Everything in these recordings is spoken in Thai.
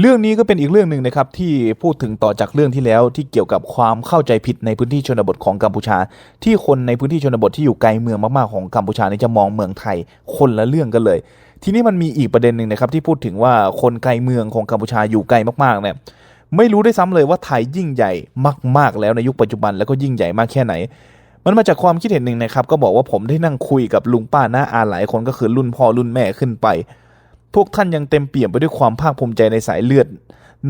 เรื่องนี้ก็เป็นอีกเรื่องหนึ่งนะครับที่พูดถึงต่อจากเรื่องที่แล้วที่เกี่ยวกับความเข้าใจผิดในพื้นที่ชนบทของกัมพูชา ที่คนในพื้นที่ชนบทที่อยู่ไกลเมืองมากๆของกัมพูชานี่จะมองเมืองไทยคนละเรื่องกันเลย ทีนี้มันมีอีกประเด็นหนึ่งนะครับที่พูดถึงว่าคนไกลเมืองของกัมพูชาอยู่ไกลมากๆเนี่ยไม่รู้ได้ซ้ำเลยว่าไทยยิ่งใหญ่มาก ๆ แล้วในยุคปัจจุบันแล้วก็ยิ่งใหญ่มากแค่ไหน มันมาจากความคิดเห็นหนึ่งนะครับก็บอกว่าผมได้นั่งคุยกับลุงป้าน้าอาหลายคนก็คือรุ่นพ่อรุ่นแม่ขึ้นไป พวกท่านยังเต็มเปี่ยมไปด้วยความภาคภูมิใจในสายเลือด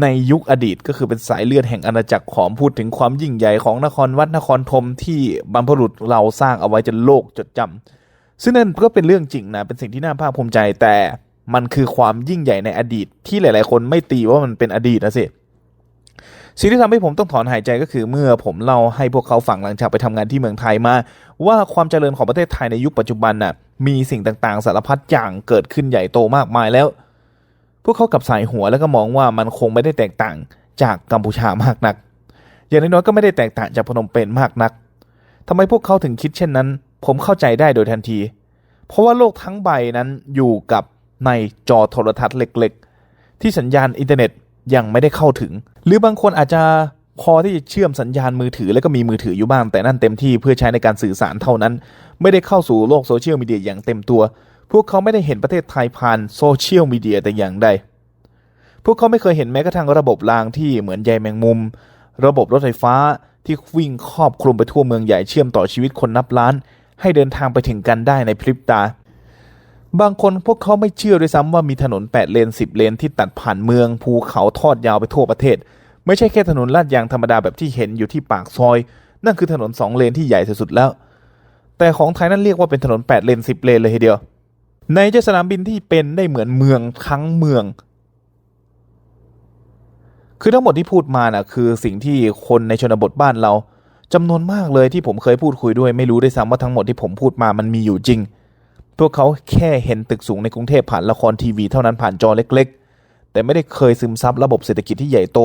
ในยุคอดีตก็คือเป็นสายเลือดแห่งอาณาจักรขอมพูดถึงความยิ่งใหญ่ของนครวัดนครธมที่บรรพบุรุษเราสร้างเอาไว้จนโลกจดจำซึ่งนั่นก็เป็นเรื่องจริงนะเป็นสิ่งที่น่าภาคภูมิใจแต่มันคือความยิ่งใหญ่ในอดีต ที่หลาย ๆ คนไม่ตีว่ามันเป็นอดีตนะสิสิ่งที่ทำให้ผมต้องถอนหายใจก็คือเมื่อผมเล่าให้พวกเขาฟังหลังจากไปทำงานที่เมืองไทยมา ว่าความเจริญของประเทศไทยในยุคปัจจุบันน่ะ มีสิ่งต่างๆ สารพัดอย่างเกิดขึ้นใหญ่โตมากมายแล้ว พวกเขากับสายหัวแล้วก็มองว่ามันคงไม่ได้แตกต่างจากกัมพูชามากนัก อย่างน้อยๆก็ไม่ได้แตกต่างจากพนมเปญมากนักทำไมพวกเขาถึงคิดเช่นนั้น ผมเข้าใจได้โดยทันที เพราะว่าโลกทั้งใบนั้นอยู่กับในจอโทรทัศน์เล็ก ๆ ที่สัญญาณอินเทอร์เน็ตยังไม่ได้เข้าถึง หรือบางคนอาจจะ พอที่จะเชื่อมสัญญาณมือถือแล้วก็มีมือถืออยู่บ้าง แต่นั่นเต็มที่เพื่อใช้ในการสื่อสารเท่านั้น ไม่ได้เข้าสู่โลกโซเชียลมีเดียอย่างเต็มตัว พวกเขาไม่ได้เห็นประเทศไทยผ่านโซเชียลมีเดียแต่อย่างใด พวกเขาไม่เคยเห็นแม้กระทั่งระบบรางที่เหมือนใยแมงมุม ระบบรถไฟฟ้าที่วิ่งครอบคลุมไปทั่วเมืองใหญ่เชื่อมต่อชีวิตคนนับล้าน ให้เดินทางไปถึงกันได้ในพริบตา บางคนพวกเขาไม่เชื่อด้วยซ้ำว่ามีถนน 8 เลน 10 เลนที่ตัดผ่านเมืองภูเขาทอดยาวไปทั่วประเทศ ไม่ใช่แค่ถนนลาดยางธรรมดาแบบที่เห็นอยู่ที่ปากซอย นั่นคือถนน2เลนที่ใหญ่สุดแล้ว แต่ของไทยนั่นเรียกว่าเป็นถนน8เลน10 เลนเลยทีเดียว ในเจสนามบินที่เป็นได้เหมือนเมืองทั้งเมือง คือทั้งหมดที่พูดมาน่ะคือสิ่งที่คนในชนบทบ้านเราจำนวนมากเลยที่ผมเคยพูดคุยด้วยไม่รู้ด้วยซ้ำว่าทั้งหมดที่ผมพูดมามันมีอยู่จริง พวกเขาแค่เห็นตึกสูงในกรุงเทพผ่านละครทีวีเท่านั้นผ่านจอเล็ก ๆ แต่ไม่ได้เคยซึมซับระบบเศรษฐกิจที่ใหญ่โต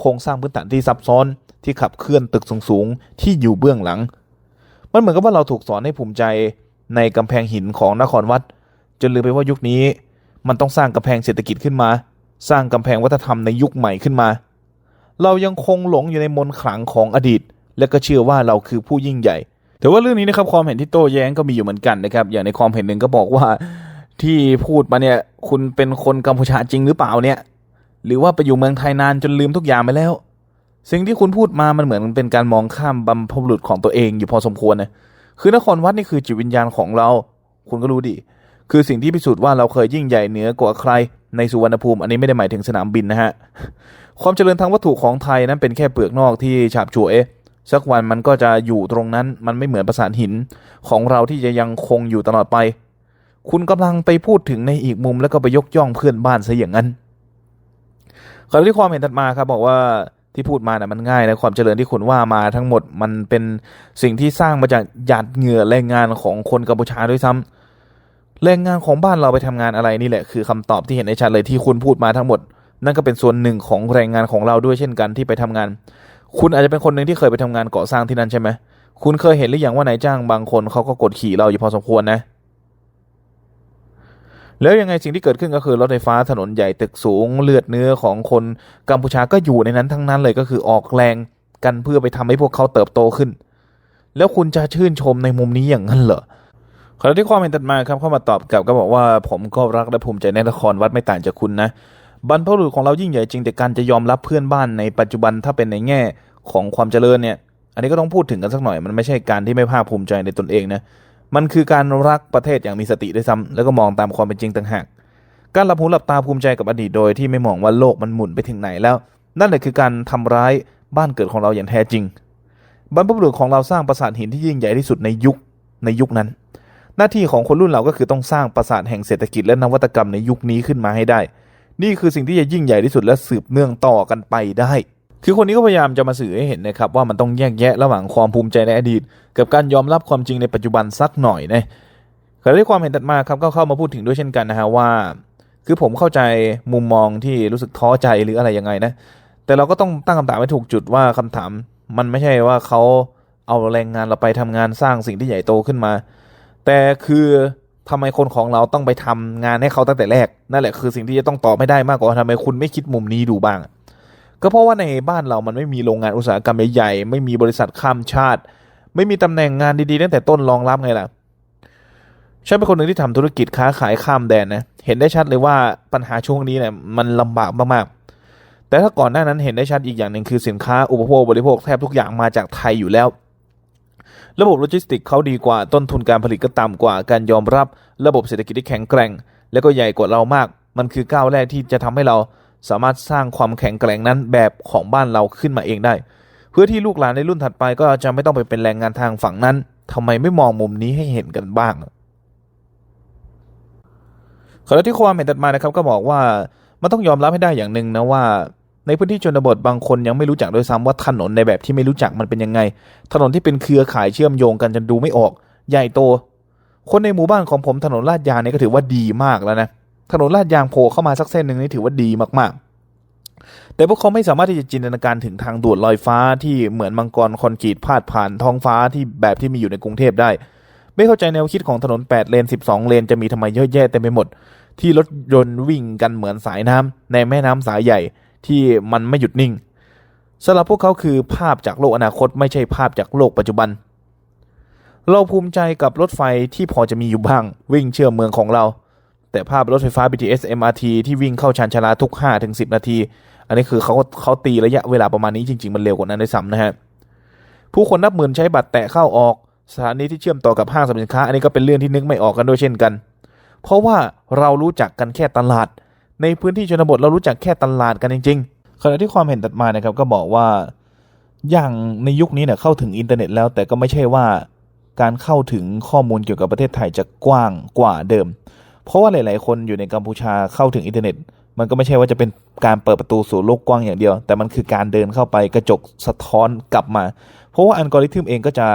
โครงสร้างพื้นฐานที่ซับซ้อนที่ขับเคลื่อนตึกสูงๆที่อยู่เบื้องหลัง มันเหมือนกับว่าเราถูกสอนให้ภูมิใจในกำแพงหินของนครวัด จนลืมไปว่ายุคนี้ มันต้องสร้างกำแพงเศรษฐกิจขึ้นมา สร้างกำแพงวัฒนธรรมในยุคใหม่ขึ้นมา เรายังคงหลงอยู่ในมนขลังของอดีต และก็เชื่อว่าเราคือผู้ยิ่งใหญ่แต่ว่าเรื่องนี้นะครับความเห็นที่โต้แย้งก็มีอยู่เหมือนกันนะครับ อย่างในความเห็นหนึ่งก็บอกว่าที่พูดมาเนี่ย คุณเป็นคนกัมพูชาจริงหรือเปล่าเนี่ย หรือว่าไปอยู่เมืองไทยนานจนลืมทุกอย่างไปแล้ว สิ่งที่คุณพูดมามันเหมือนเป็นการมองข้ามบรรพบุรุษของตัวเองอยู่พอสมควรนะคือนครวัดนี่คือจิตวิญญาณของเรา คุณก็รู้ดิคือสิ่งที่พิสูจน์ว่าเราเคยยิ่งใหญ่เหนือกว่าใครในสุวรรณภูมิ อันนี้ไม่ได้หมายถึงสนามบินนะฮะ ความเจริญทางวัตถุของไทยนั้นเป็นแค่เปลือกนอกที่ฉาบฉวยสักวันมันก็จะอยู่ตรงนั้นมันไม่เหมือนประสานหินของเราที่จะยังคงอยู่ตลอดไป คุณกำลังไปพูดถึงในอีกมุมแล้วก็ไปยกย่องเพื่อนบ้านซะอย่างนั้น ขณะที่ความเห็นถัดมาครับบอกว่าที่พูดมานะ่ะมันง่ายนะความเจริญที่คุณว่ามาทั้งหมดมันเป็นสิ่งที่สร้างมาจากหยาดเหงื่อแรงงานของคนกัมพูชาด้วยซ้ำแรงงานของบ้านเราไปทำงานอะไรนี่แหละคือคำตอบที่เห็นได้ชัดเลยที่คุณพูดมาทั้งหมด นั่นก็เป็นส่วนหนึ่งของแรงงานของเราด้วยเช่นกันที่ไปทำงาน คุณอาจจะเป็นคนหนึ่งที่เคยไปทำงานก่อสร้างที่นั่นใช่ไหมคุณเคยเห็นหรือยังว่านายจ้างบางคนเขาก็กดขี่เราอยู่พอสมควรนะ แล้วยังไงสิ่งที่เกิดขึ้นก็คือรถไฟฟ้าถนนใหญ่ตึกสูงเลือดเนื้อของคนกัมพูชาก็อยู่ในนั้นทั้งนั้นเลยก็คือออกแรงกันเพื่อไปทำให้พวกเขาเติบโตขึ้น แล้วคุณจะชื่นชมในมุมนี้อย่างนั้นเหรอขณะที่ความเห็นตัดมาครับเข้ามาตอบกลับก็บอกว่าผมก็รักและภูมิใจในนครวัดไม่ต่างจากคุณนะบรรพบุรุษของเรายิ่งใหญ่จริงแต่การจะยอมรับเพื่อนบ้านในปัจจุบันถ้าเป็นในแง่ของความเจริญเนี่ย อันนี้ก็ต้องพูดถึงกันสักหน่อยมันไม่ใช่การที่ไม่ภาคภูมิใจในตนเองนะ มันคือการรักประเทศอย่างมีสติด้วยซ้ำแล้วก็มองตามความเป็นจริงต่างหาก การหลับหูหลับตาภูมิใจกับอดีตโดยที่ไม่มองว่าโลกมันหมุนไปถึงไหนแล้ว นั่นแหละคือการทำร้ายบ้านเกิดของเราอย่างแท้จริง บรรพบุรุษของเราสร้างปราสาทหินที่ยิ่งใหญ่ที่สุดในยุคในยุคนั้น หน้าที่ของคนรุ่นเราก็คือต้องสร้างปราสาทแห่งเศรษฐกิจและนวัตกรรมในยุคนี้ขึ้นมาให้ได้ นี่คือสิ่งที่จะยิ่งใหญ่ที่สุดและสืบเนื่องต่อกันไปได้ คือคนนี้ก็พยายามจะมาสื่อให้เห็นนะครับว่ามันต้องแยกแยะระหว่างความภูมิใจในอดีต กับการยอมรับความจริงในปัจจุบันสักหน่อยนะขณะที่ความเห็นตัดมาครับก็เข้ามาพูดถึงด้วยเช่นกันนะฮะว่า คือผมเข้าใจมุมมองที่รู้สึกท้อใจหรืออะไรยังไงนะแต่เราก็ต้องตั้งคำถามให้ถูกจุดว่าคำถาม มันไม่ใช่ว่าเขาเอาแรงงานเราไปทำงานสร้างสิ่งที่ใหญ่โตขึ้นมา แต่คือทำไมคนของเราต้องไปทำงานให้เขาตั้งแต่แรก นั่นแหละคือสิ่งที่จะต้องตอบไม่ได้มากกว่าทำไมคุณไม่คิดมุมนี้ดูบ้าง ก็เพราะว่าในบ้านเรามันไม่มีโรงงานอุตสาหกรรมใหญ่ๆไม่มีบริษัทข้ามชาติ ไม่มีตำแหน่งงานดีๆตั้งแต่ต้นรองรับไงล่ะฉันเป็นคนหนึ่งที่ทำธุรกิจค้าขายข้ามแดนนะเห็นได้ชัดเลยว่าปัญหาช่วงนี้เนี่ยมันลำบากมากๆ แต่ถ้าก่อนหน้านั้นเห็นได้ชัดอีกอย่างหนึ่งคือสินค้าอุปโภคบริโภคแทบทุกอย่างมาจากไทยอยู่แล้ว ระบบโลจิสติกเขาดีกว่าต้นทุนการผลิตก็ต่ำกว่าการยอมรับ ระบบเศรษฐกิจที่แข็งแกร่ง แล้วก็ใหญ่กว่าเรามาก มันคือก้าวแรกที่จะทำให้เรา สามารถสร้างความแข็งแกร่งนั้นแบบของบ้านเราขึ้นมาเองได้ เพื่อที่ลูกหลานในรุ่นถัดไปก็จะไม่ต้องไปเป็นแรงงานทางฝั่งนั้นทำไมไม่มองมุมนี้ให้เห็นกันบ้างขณะที่ความเห็นถัดมานะครับก็บอกว่ามันต้องยอมรับให้ได้อย่างหนึ่งนะว่า ในพื้นที่ชนบทบางคนยังไม่รู้จักด้วยซ้ำว่าถนนในแบบที่ไม่รู้จักมันเป็นยังไง ถนนที่เป็นเครือข่ายเชื่อมโยงกันจนดูไม่ออก ใหญ่โต คนในหมู่บ้านของผมถนนลาดยางเนี่ยก็ถือว่าดีมากแล้วนะ ถนนลาดยางโผล่เข้ามาสักเส้นหนึ่งนี่ถือว่าดีมากๆ แต่พวกเขาไม่สามารถที่จะจินตนาการถึงทางด่วนลอยฟ้าที่เหมือนมังกรคอนกรีตพาดผ่านท้องฟ้าที่แบบที่มีอยู่ในกรุงเทพได้ ไม่เข้าใจแนวคิดของถนน 8 เลน 12 เลนจะมีทำไมเยอะแยะเต็มไปหมด ที่รถยนต์วิ่งกันเหมือนสายน้ำในแม่น้ำสายใหญ่ที่มันไม่หยุดนิ่งสำหรับพวกเขาคือภาพจากโลกอนาคตไม่ใช่ภาพจากโลกปัจจุบัน เราภูมิใจกับรถไฟที่พอจะมีอยู่บ้าง วิ่งเชื่อมเมืองของเรา แต่ภาพรถไฟฟ้า BTS MRT ที่วิ่งเข้าชานชาลาทุก 5-10 นาที อันนี้คือเขาเขาตีระยะเวลาประมาณนี้จริง ๆ มันเร็วกว่านั้นด้วยซ้ำนะฮะผู้คนนับหมื่นใช้บัตรแตะเข้าออกสถานีที่เชื่อมต่อกับห้างสรรพสินค้า อันนี้ก็เป็นเรื่องที่นึกไม่ออกกันด้วยเช่นกัน เพราะว่าเรารู้จักกันแค่ตลาด ในพื้นที่ชนบทเรารู้จักแค่ตลาดกันจริง ๆ ขณะที่ความเห็นตัดมานะครับก็บอกว่าอย่างในยุคนี้เนี่ยเข้าถึงอินเทอร์เน็ตแล้ว แต่ก็ไม่ใช่ว่าการเข้าถึงข้อมูลเกี่ยวกับประเทศไทยจะกว้างกว่าเดิม เพราะว่าหลาย ๆ คนอยู่ในกัมพูชาเข้าถึงอินเทอร์เน็ต มันก็ไม่ใช่ว่าจะเป็นการเปิดประตูสู่โลกกว้างอย่างเดียว แต่มันคือการเดินเข้าไปกระจกสะท้อนกลับมา เพราะว่าอัลกอริทึมเองก็จะ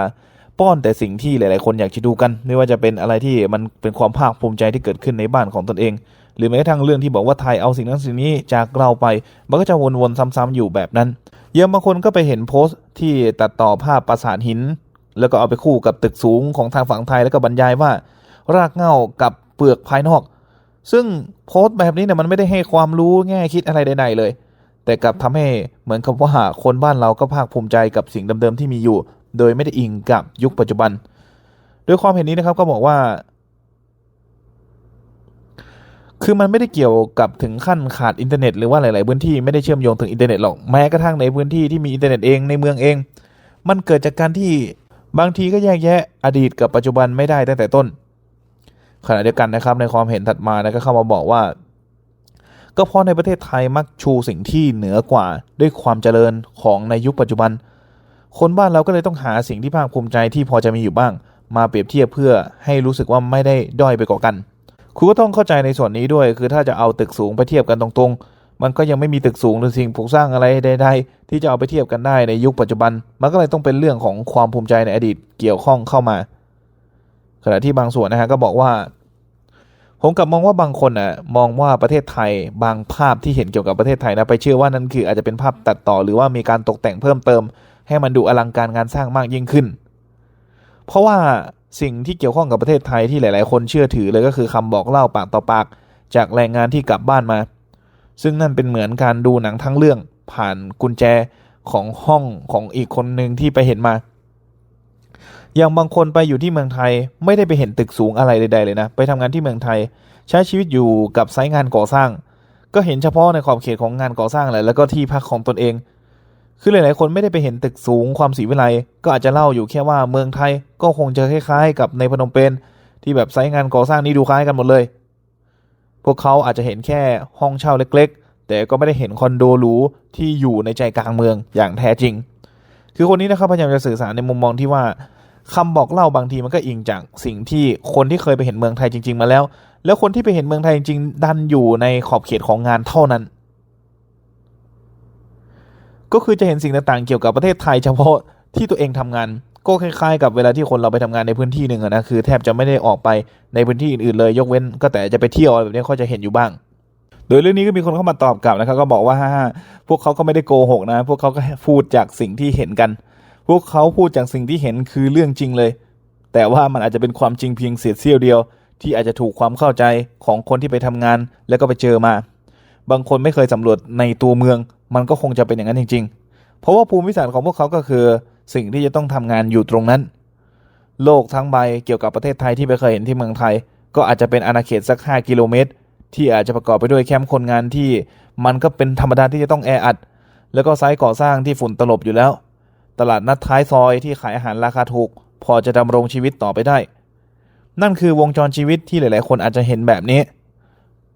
ป้อนแต่สิ่งที่หลาย ๆ คนอยากจะดูกัน ไม่ว่าจะเป็นอะไรที่มันเป็นความภาคภูมิใจที่เกิดขึ้นในบ้านของตนเอง หรือแม้กระทั่งเรื่องที่บอกว่าไทยเอาสิ่งนั้นสิ่งนี้จากเราไป มันก็จะวนๆซ้ำๆอยู่แบบนั้น เยังบางคนก็ไปเห็นโพสต์ที่ตัดต่อภาพปราสาทหิน แล้วก็เอาไปคู่กับตึกสูงของทางฝั่งไทยแล้วก็บรรยายว่า รากเหง้ากับ ปลือกภายนอก ซึ่งโพสต์แบบนี้เนี่ยมันไม่ได้ให้ความรู้แง่คิดอะไรใดๆเลย แต่กลับทำให้เหมือนกับว่าคนบ้านเราก็ภาคภูมิใจกับสิ่งเดิมๆที่มีอยู่ โดยไม่ได้อิงกับยุคปัจจุบัน ด้วยความเห็นนี้นะครับก็บอกว่า คือมันไม่ได้เกี่ยวกับถึงขั้นขาดอินเทอร์เน็ตหรือว่าหลายๆพื้นที่ไม่ได้เชื่อมโยงถึงอินเทอร์เน็ตหรอกแม้กระทั่งในพื้นที่ที่มีอินเทอร์เน็ตเองในเมืองเอง มันเกิดจากการที่บางทีก็แยกแยะอดีตกับปัจจุบันไม่ได้ตั้งแต่ต้น ขณะเดียวกันนะครับในความเห็นถัดมานะก็เข้ามาบอกว่า ก็เพราะในประเทศไทยมักชูสิ่งที่เหนือกว่าด้วยความเจริญของในยุคปัจจุบัน คนบ้านเราก็เลยต้องหาสิ่งที่ภาคภูมิใจที่พอจะมีอยู่บ้าง มาเปรียบเทียบเพื่อให้รู้สึกว่าไม่ได้ด้อยไปกว่ากันคุณก็ต้องเข้าใจในส่วนนี้ด้วย คือถ้าจะเอาตึกสูงไปเทียบกันตรงๆ มันก็ยังไม่มีตึกสูงหรือสิ่งปลูกสร้างอะไรใดๆที่จะเอาไปเทียบกันได้ในยุคปัจจุบัน มันก็เลยต้องเป็นเรื่องของความภูมิใจในอดีตเกี่ยวข้องเข้ามา ขณะที่บางส่วนนะฮะก็บอกว่า ผมกลับมองว่าบางคนอะมองว่าประเทศไทยบางภาพที่เห็นเกี่ยวกับประเทศไทยนะไปเชื่อว่านั่นคืออาจจะเป็นภาพตัดต่อ หรือว่ามีการตกแต่งเพิ่มเติม ให้มันดูอลังการงานสร้างมากยิ่งขึ้น เพราะว่าสิ่งที่เกี่ยวข้องกับประเทศไทยที่หลาย ๆ คนเชื่อถือเลยก็คือคำบอกเล่าปากต่อปาก จากแรงงานที่กลับบ้านมา ซึ่งนั่นเป็นเหมือนการดูหนังทั้งเรื่องผ่านกุญแจของห้องของอีกคนหนึ่งที่ไปเห็นมา อย่างบางคนไปอยู่ที่เมืองไทยไม่ได้ไปเห็นตึกสูงอะไรใดๆเลยนะ ไปทำงานที่เมืองไทย ใช้ชีวิตอยู่กับไซต์งานก่อสร้าง ก็เห็นเฉพาะในขอบเขตของงานก่อสร้างแหละแล้วก็ที่พักของตนเอง คือหลายๆคนไม่ได้ไปเห็นตึกสูงความสีวิไลก็อาจจะเล่าอยู่แค่ว่าเมืองไทยก็คงจะคล้ายๆ กับในพนมเปญที่แบบไซต์งานก่อสร้างนี่ดูคล้ายกันหมดเลย พวกเขาอาจจะเห็นแค่ห้องเช่าเล็ก ๆ แต่ก็ไม่ได้เห็นคอนโดหรูที่อยู่ในใจกลางเมืองอย่างแท้จริง คือคนนี้นะครับพยายามจะสื่อสารในมุมมองที่ว่า คำบอกเล่าบางทีมันก็อิงจากสิ่งที่คนที่เคยไปเห็นเมืองไทยจริง ๆ มาแล้ว แล้วคนที่ไปเห็นเมืองไทยจริงๆดันอยู่ในขอบเขตของงานเท่านั้น ก็คือจะเห็นสิ่งต่างๆ เกี่ยวกับประเทศไทยเฉพาะที่ตัวเองทำงาน ก็คล้ายๆ กับเวลาที่คนเราไปทำงานในพื้นที่หนึ่งนะคือแทบจะไม่ได้ออกไปในพื้นที่อื่นๆเลย ยกเว้น ก็แต่จะไปเที่ยวอะไรแบบนี้เขาจะเห็นอยู่บ้างโดยเรื่องนี้ก็มีคนเข้ามาตอบกลับนะครับก็บอกว่าพวกเขาก็ไม่ได้โกหกนะ พวกเขาก็พูดจากสิ่งที่เห็นกัน วกเขาพูดจากสิ่งที่เห็นคือเรื่องจริงเลย แต่ว่ามันอาจจะเป็นความจริงเพียงเศษเสี้ยวเดียว ที่อาจจะถูกความเข้าใจของคนที่ไปทำงาน แล้วก็ไปเจอมา บางคนไม่เคยสำรวจในตัวเมือง มันก็คงจะเป็นอย่างนั้นจริง ๆ เพราะว่าภูมิศาสตร์ของพวกเขาก็คือสิ่งที่จะต้องทำงานอยู่ตรงนั้น โลกทั้งใบเกี่ยวกับประเทศไทยที่ไม่เคยเห็นที่เมืองไทย ก็อาจจะเป็นอาณาเขตสัก 5 กิโลเมตร ที่อาจจะประกอบไปด้วยแคมป์คนงานที่ มันก็เป็นธรรมดาที่จะต้องแออัด แล้วก็ไซต์ก่อสร้างที่ฝุ่นตลบอยู่แล้ว ตลาดนัดท้ายซอยที่ขายอาหารราคาถูก พอจะดำรงชีวิตต่อไปได้ นั่นคือวงจรชีวิตที่หลาย ๆ คนอาจจะเห็นแบบนี้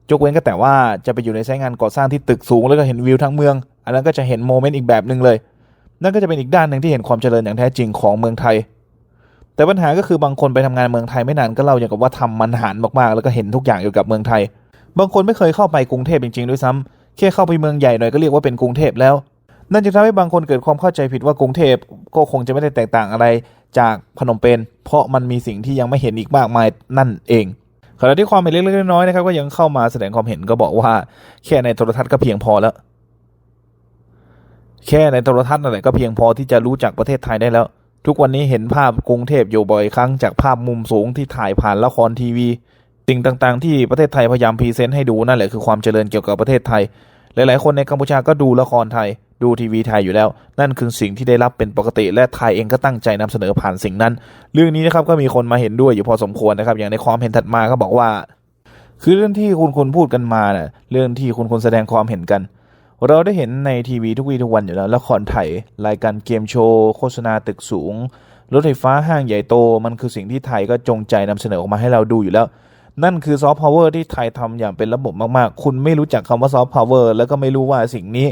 ยกเว้นก็แต่ว่าจะไปอยู่ในไซต์งานก่อสร้างที่ตึกสูงแล้วก็เห็นวิวทั้งเมือง อันนั้นก็จะเห็นโมเมนต์อีกแบบหนึ่งเลย นั่นก็จะเป็นอีกด้านหนึ่งที่เห็นความเจริญอย่างแท้จริงของเมืองไทย แต่ปัญหาก็คือบางคนไปทำงานเมืองไทยไม่นานก็เล่าอย่างกับว่าทำมันหันมากๆ แล้วก็เห็นทุกอย่างเกี่ยวกับเมืองไทย บางคนไม่เคยเข้าไปกรุงเทพจริงๆด้วยซ้ำแค่เข้าไปเมืองใหญ่หน่อยก็เรียกว่าเป็นกรุงเทพแล้ว นั่นจึงทำให้บางคนเกิดความเข้าใจผิดว่ากรุงเทพก็คงจะไม่ได้แตกต่างอะไรจากพนมเปญเพราะมันมีสิ่งที่ยังไม่เห็นอีกมากมายนั่นเองขณะที่ความเห็นเล็กๆน้อยๆนะครับก็ยังเข้ามาแสดงความเห็นก็บอกว่า แค่ในโทรทัศน์ก็เพียงพอแล้ว แค่ในโทรทัศน์นั่นแหละก็เพียงพอที่จะรู้จักประเทศไทยได้แล้ว ทุกวันนี้เห็นภาพกรุงเทพอยู่บ่อยครั้งจากภาพมุมสูงที่ถ่ายผ่านละครทีวีสิ่งต่างๆ ที่ประเทศไทยพยายามพรีเซนต์ให้ดูนั่นแหละคือความเจริญเกี่ยวกับประเทศไทย หลายๆ คนในกัมพูชาก็ดูละครไทย ดูทีวีไทยอยู่แล้ว นั่นคือสิ่งที่ได้รับเป็นปกติ และไทยเองก็ตั้งใจนำเสนอผ่านสิ่งนั้น เรื่องนี้นะครับก็มีคนมาเห็นด้วยอยู่พอสมควรนะครับ อย่างในความเห็นถัดมาก็บอกว่า คือเรื่องที่คุณคนพูดกันมาเนะ่ะเรื่องที่คุณคนแสดงความเห็นกัน เราได้เห็นในทีวีทุกวีทุกวันอยู่แล้วละครไทยรายการเกมโชว์โฆษณาตึกสูงรถไฟฟ้าห้างใหญ่โตมันคือสิ่งที่ไทยก็จงใจนำเสนอออกมาให้เราดูอยู่แล้ว นั่นคือซอฟต์พาวเวอร์ที่ไทยทำอย่างเป็นระบบมากๆ คุณไม่รู้จักคำว่าซอฟต์พาวเวอร์แล้วก็ไม่รู้ว่าสิ่งนี้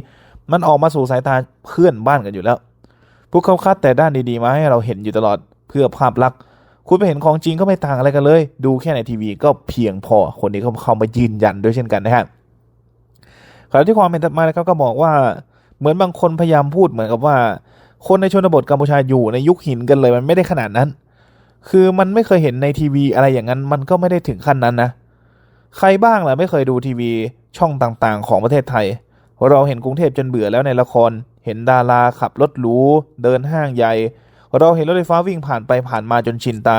มันออกมาสู่สายตาเพื่อนบ้านกันอยู่แล้ว พวกเขาคัดแต่ด้านดีๆมาให้เราเห็นอยู่ตลอดเพื่อภาพลักษณ์ คุณไปเห็นของจริงก็ไม่ต่างอะไรกันเลย ดูแค่ในทีวีก็เพียงพอ คนนี้เขาเข้ามายืนยันด้วยเช่นกันนะฮะขณะที่ความเป็นถัดมานะครับก็บอกว่า เหมือนบางคนพยายามพูดเหมือนกับว่า คนในชนบทกัมพูชาอยู่ในยุคหินกันเลยมันไม่ได้ขนาดนั้น คือมันไม่เคยเห็นในทีวีอะไรอย่างนั้น มันก็ไม่ได้ถึงขั้นนั้นนะ ใครบ้างล่ะไม่เคยดูทีวีช่องต่างๆ ของประเทศไทย เราเห็นกรุงเทพจนเบื่อแล้วในละคร เห็นดาราขับรถหรู เดินห้างใหญ่ เราเห็นรถไฟฟ้าวิ่งผ่านไปผ่านมาจนชินตา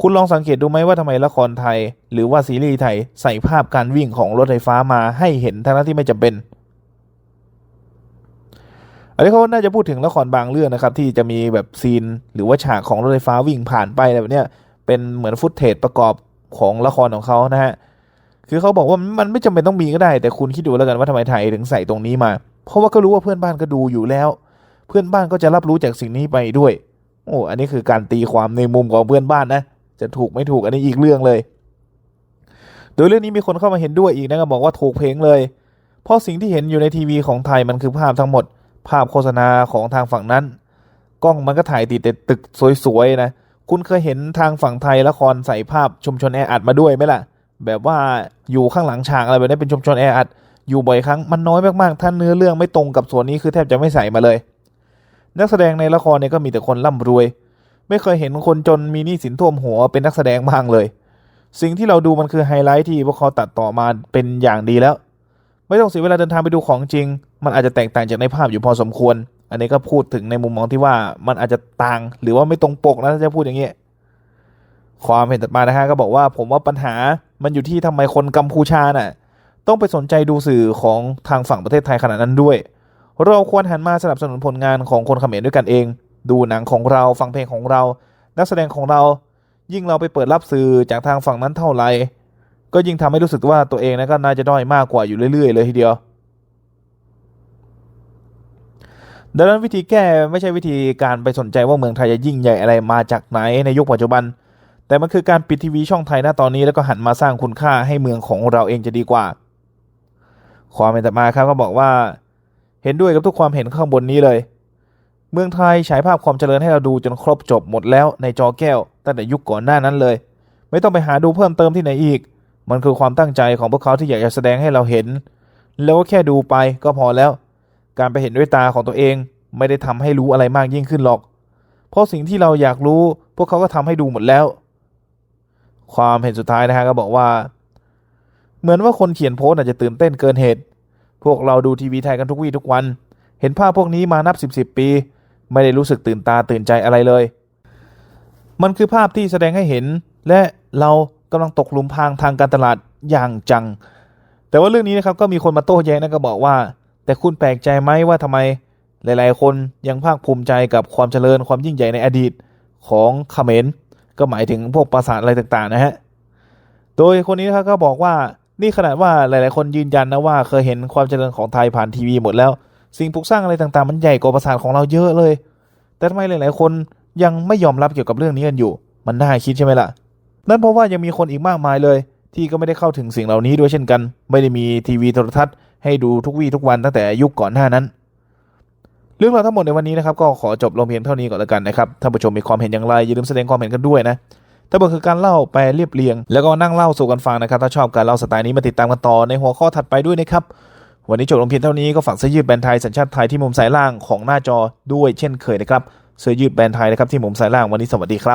คุณลองสังเกตดูไหมว่าทำไมละครไทย หรือว่าซีรีส์ไทยใส่ภาพการวิ่งของรถไฟฟ้ามาให้เห็นทั้งที่ไม่จำเป็นอันนี้เขาน่าจะพูดถึงละครบางเรื่องนะครับ ที่จะมีแบบซีนหรือว่าฉากของรถไฟฟ้าวิ่งผ่านไปอะไรแบบเนี้ยเป็นเหมือนฟุตเทจประกอบของละครของเขานะฮะ คือเขาบอกว่ามันไม่จำเป็นต้องมีก็ได้ แต่คุณคิดดูแล้วกันว่าทำไมไทยถึงใส่ตรงนี้มา เพราะว่าก็รู้ว่าเพื่อนบ้านก็ดูอยู่แล้ว เพื่อนบ้านก็จะรับรู้จากสิ่งนี้ไปด้วย โอ้อันนี้คือการตีความในมุมของเพื่อนบ้านนะ จะถูกไม่ถูกอันนี้อีกเรื่องเลย โดยเรื่องนี้มีคนเข้ามาเห็นด้วยอีกนะครับบอกว่าถูกเพลงเลย เพราะสิ่งที่เห็นอยู่ในทีวีของไทยมันคือภาพทั้งหมด ภาพโฆษณาของทางฝั่งนั้น กล้องมันก็ถ่ายติดแต่ตึกสวยๆนะ คุณเคยเห็นทางฝั่งไทยละครใส่ภาพชุมชนแออัดมาด้วยไหมล่ะ แบบว่าอยู่ข้างหลังฉากอะไรแบบนี้เป็นชุมชนแออัดอยู่บ่อยครั้งมันน้อยมากๆ ถ้าเนื้อเรื่องไม่ตรงกับส่วนนี้คือแทบจะไม่ใส่มาเลย นักแสดงในละครเนี่ยก็มีแต่คนร่ำรวย ไม่เคยเห็นคนจนมีหนี้สินท่วมหัวเป็นนักแสดงบ้างเลย สิ่งที่เราดูมันคือไฮไลท์ที่พวกเขาตัดต่อมาเป็นอย่างดีแล้ว ไม่ต้องเสียเวลาเดินทางไปดูของจริง มันอาจจะแตกต่างจากในภาพอยู่พอสมควร อันนี้ก็พูดถึงในมุมมองที่ว่ามันอาจจะต่างหรือว่าไม่ตรงปกนะถ้าจะพูดอย่างนี้ความเห็นตัดมานะฮะก็บอกว่าผมว่าปัญหา มันอยู่ที่ทำไมคนกัมพูชาน่ะต้องไปสนใจดูสื่อของทางฝั่งประเทศไทยขนาดนั้นด้วย เราควรหันมาสนับสนุนผลงานของคนเขมรด้วยกันเอง ดูหนังของเราฟังเพลงของเรา นักแสดงของเรา ยิ่งเราไปเปิดรับสื่อจากทางฝั่งนั้นเท่าไหร่ก็ยิ่งทำให้รู้สึกว่าตัวเองนะก็น่าจะด้อยมากกว่าอยู่เรื่อย ๆ เลยทีเดียว ดังนั้นวิธีแก้ไม่ใช่วิธีการไปสนใจว่าเมืองไทยจะยิ่งใหญ่อะไรมาจากไหนในยุคปัจจุบัน แต่มันคือการปิดทีวีช่องไทยณตอนนี้แล้วก็หันมาสร้างคุณค่าให้เมืองของเราเองจะดีกว่า ความเห็นต่อมาครับก็บอกว่า เห็นด้วยกับทุกความเห็นข้างบนนี้เลย เมืองไทยฉายภาพความเจริญให้เราดูจนครบจบหมดแล้วในจอแก้ว ตั้งแต่ยุคก่อนหน้านั้นเลย ไม่ต้องไปหาดูเพิ่มเติมที่ไหนอีก มันคือความตั้งใจของพวกเขาที่อยากจะแสดงให้เราเห็น แล้วก็แค่ดูไปก็พอแล้ว การไปเห็นด้วยตาของตัวเอง ไม่ได้ทำให้รู้อะไรมากยิ่งขึ้นหรอก เพราะสิ่งที่เราอยากรู้ พวกเขาก็ทำให้ดูหมดแล้ว ความเห็นสุดท้ายนะฮะก็บอกว่า เหมือนว่าคนเขียนโพสต์อาจจะตื่นเต้นเกินเหตุ พวกเราดูทีวีไทยกันทุกวี่ทุกวัน เห็นภาพพวกนี้มานับสิบสิบปี ไม่ได้รู้สึกตื่นตาตื่นใจอะไรเลย มันคือภาพที่แสดงให้เห็น และเรากำลังตกหลุมพรางทางการตลาดอย่างจัง แต่ว่าเรื่องนี้นะครับก็มีคนมาโต้แย้งนะก็บอกว่า แต่คุณแปลกใจไหมว่าทำไมหลาย ๆ คนยังภาคภูมิใจกับความเจริญความยิ่งใหญ่ในอดีตของเขมร ก็หมายถึงพวกปราสาทอะไรต่างๆนะฮะ โดยคนนี้นะครับก็บอกว่านี่ขนาดว่าหลายๆ คนยืนยันนะว่าเคยเห็นความเจริญของไทยผ่านทีวีหมดแล้ว สิ่งปลูกสร้างอะไรต่างๆ มันใหญ่กว่าปราสาทของเราเยอะเลย แต่ทำไมหลายๆ คนยังไม่ยอมรับเกี่ยวกับเรื่องนี้กันอยู่ มันน่าคิดใช่ไหมล่ะ นั่นเพราะว่ายังมีคนอีกมากมายเลย ที่ก็ไม่ได้เข้าถึงสิ่งเหล่านี้ด้วยเช่นกัน ไม่ได้มีทีวีโทรทัศน์ให้ดูทุกวี่ทุกวันตั้งแต่ยุคก่อนหน้านั้น เรื่องราวทั้งหมดในวันนี้นะครับก็ขอจบลงเพียงเท่านี้ก่อนแล้วกันนะครับท่านผู้ชมมีความเห็นอย่างไรอย่าลืมแสดงความเห็นกันด้วยนะถ้าบทคือการเล่าไปเรียบเรียง แล้วก็นั่งเล่าสู่กันฟังนะครับ ถ้าชอบการเล่าสไตล์นี้มาติดตามกันต่อในหัวข้อถัดไปด้วยนะครับ วันนี้จบลงเพียงเท่านี้ก็ฝากเสื้อยืดแบรนด์ไทยสัญชาติไทยที่มุมสายล่างของหน้าจอด้วยเช่นเคยนะครับเสื้อยืดแบรนด์ไทยนะครับที่มุมสายล่างวันนี้สวัสดีครับ